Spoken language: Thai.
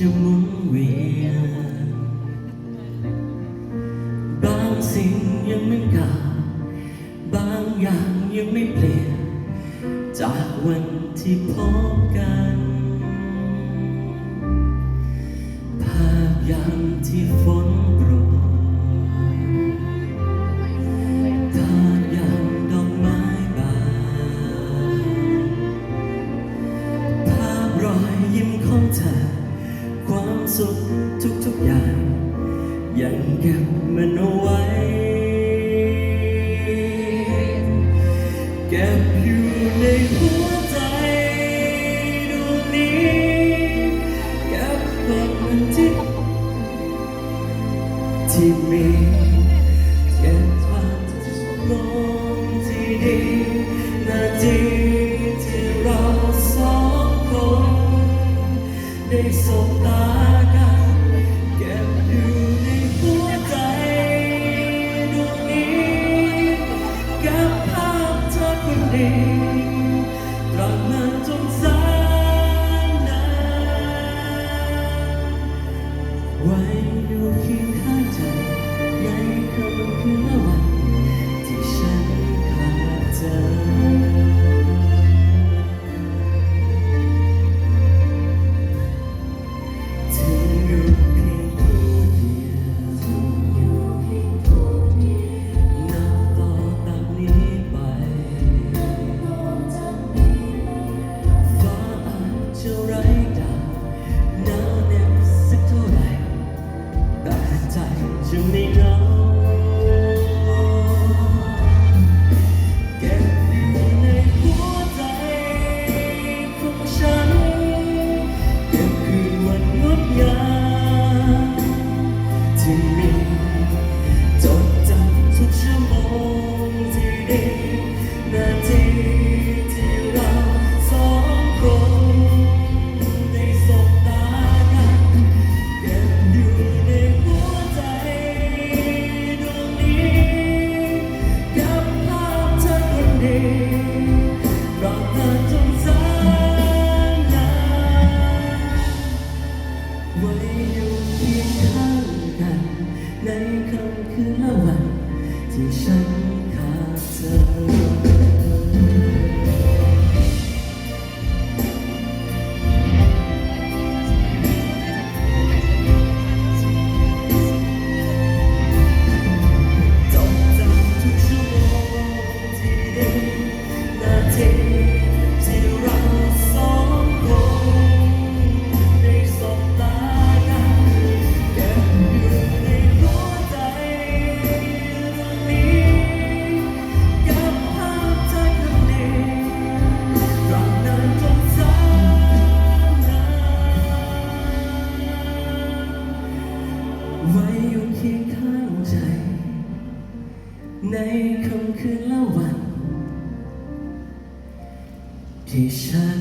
จะหมุนเวียนบางสิ่งยังไม่เก่าบางอย่างยังไม่เปลี่ยน จากวันที่พบกัน ภาพยามที่ฝนโปรยภาพยามดอกไม้บานภาพรอยยิ้มของเธอ สุขทุกๆอย่าง ยังเก็บมันเอาไว้ เก็บอยู่ในหัวใจดวงนี้เก็บความมันที่ที่มีเก็บความลงที่ดีนาทีที่เราสองคนได้สบตา อยู่ ที่มี เคี ในคำคืนละวัน ที่ฉัน